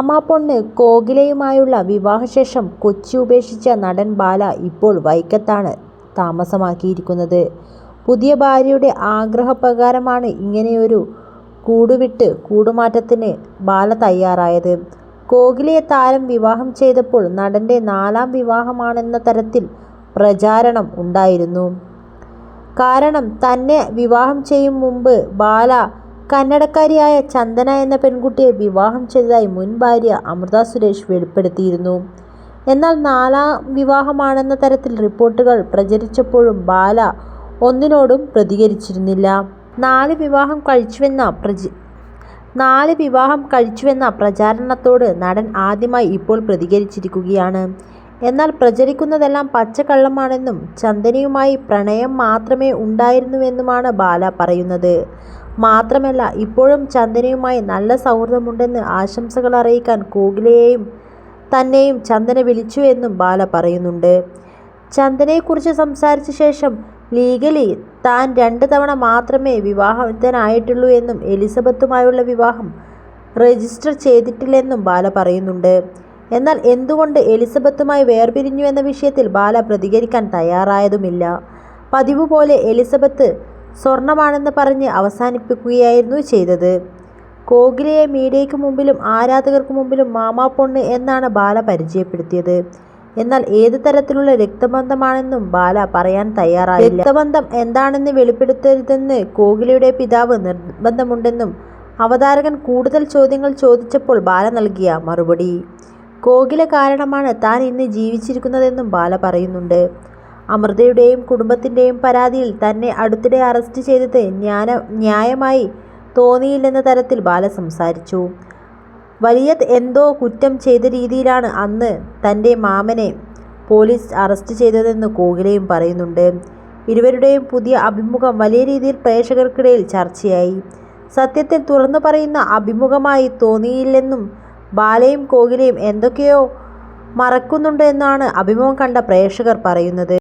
മാമാപ്പൊണ്ണ് കോകിലയുമായുള്ള വിവാഹശേഷം കൊച്ചി ഉപേക്ഷിച്ച നടൻ ബാല ഇപ്പോൾ വൈക്കത്താണ് താമസമാക്കിയിരിക്കുന്നത്. പുതിയ ഭാര്യയുടെ ആഗ്രഹപ്രകാരമാണ് ഇങ്ങനെയൊരു കൂടുവിട്ട് കൂടുമാറ്റത്തിന് ബാല തയ്യാറായത്. കോകിലയെ താരം വിവാഹം ചെയ്തപ്പോൾ നടന്റെ നാലാം വിവാഹമാണെന്ന തരത്തിൽ പ്രചാരണം ഉണ്ടായിരുന്നു. കാരണം തന്നെ വിവാഹം ചെയ്യും മുമ്പ് ബാല കന്നഡക്കാരിയായ ചന്ദന എന്ന പെൺകുട്ടിയെ വിവാഹം ചെയ്തതായി മുൻ ഭാര്യ അമൃത സുരേഷ് വെളിപ്പെടുത്തിയിരുന്നു. എന്നാൽ നാലാം വിവാഹമാണെന്ന തരത്തിൽ റിപ്പോർട്ടുകൾ പ്രചരിച്ചപ്പോഴും ബാല ഒന്നിനോടും പ്രതികരിച്ചിരുന്നില്ല. നാല് വിവാഹം കഴിച്ചുവെന്ന പ്രചി നാല് വിവാഹം കഴിച്ചുവെന്ന പ്രചാരണത്തോട് നടൻ ആദ്യമായി ഇപ്പോൾ പ്രതികരിച്ചിരിക്കുകയാണ്. എന്നാൽ പ്രചരിക്കുന്നതെല്ലാം പച്ചക്കള്ളമാണെന്നും ചന്ദനയുമായി പ്രണയം മാത്രമേ ഉണ്ടായിരുന്നുവെന്നുമാണ് ബാല പറയുന്നത്. മാത്രമല്ല ഇപ്പോഴും ചന്ദനയുമായി നല്ല സൗഹൃദമുണ്ടെന്ന് ആശംസകൾ അറിയിക്കാൻ കോകിലയെയും തന്നെയും ചന്ദന വിളിച്ചു എന്നും ബാല പറയുന്നുണ്ട്. ചന്ദനയെക്കുറിച്ച് സംസാരിച്ച ശേഷം ലീഗലി താൻ രണ്ട് തവണ മാത്രമേ വിവാഹിതനായിട്ടുള്ളൂ എന്നും എലിസബത്തുമായുള്ള വിവാഹം രജിസ്റ്റർ ചെയ്തിട്ടില്ലെന്നും ബാല പറയുന്നുണ്ട്. എന്നാൽ എന്തുകൊണ്ട് എലിസബത്തുമായി വേർപിരിഞ്ഞു എന്ന വിഷയത്തിൽ ബാല പ്രതികരിക്കാൻ തയ്യാറായതുമില്ല. പതിവ് പോലെ എലിസബത്ത് സ്വർണമാണെന്ന് പറഞ്ഞ് അവസാനിപ്പിക്കുകയായിരുന്നു ചെയ്തത്. കോകിലയെ മീഡിയയ്ക്ക് മുമ്പിലും ആരാധകർക്ക് മുമ്പിലും മാമാ പൊണ്ണ് എന്നാണ് ബാല പരിചയപ്പെടുത്തിയത്. എന്നാൽ ഏത് തരത്തിലുള്ള രക്തബന്ധമാണെന്നും ബാല പറയാൻ തയ്യാറായില്ല. രക്തബന്ധം എന്താണെന്ന് വെളിപ്പെടുത്തരുതെന്ന് കോകിലയുടെ പിതാവ് നിർബന്ധമുണ്ടെന്നും അവതാരകൻ കൂടുതൽ ചോദ്യങ്ങൾ ചോദിച്ചപ്പോൾ ബാല നൽകിയ മറുപടി. കോകില കാരണമാണ് താൻ ഇന്ന് ജീവിച്ചിരിക്കുന്നതെന്നും ബാല പറയുന്നുണ്ട്. അമൃതയുടെയും കുടുംബത്തിന്റെയും പരാതിയിൽ തന്നെ അടുത്തിടെ അറസ്റ്റ് ചെയ്തത് ന്യായമായി തോന്നിയില്ലെന്ന തരത്തിൽ ബാല സംസാരിച്ചു. വലിയത് എന്തോ കുറ്റം ചെയ്ത രീതിയിലാണ് അന്ന് തന്റെ മാമനെ പോലീസ് അറസ്റ്റ് ചെയ്തതെന്ന് കോകിലയും പറയുന്നുണ്ട്. ഇരുവരുടെയും പുതിയ അഭിമുഖം വലിയ രീതിയിൽ പ്രേക്ഷകർക്കിടയിൽ ചർച്ചയായി. സത്യത്തിൽ തുറന്നു പറയുന്ന അഭിമുഖമായി തോന്നിയില്ലെന്നും ബാലയും കോകിലയും എന്തൊക്കെയോ മറക്കുന്നുണ്ട് എന്നാണ് അഭിമുഖം കണ്ട പ്രേക്ഷകർ പറയുന്നത്.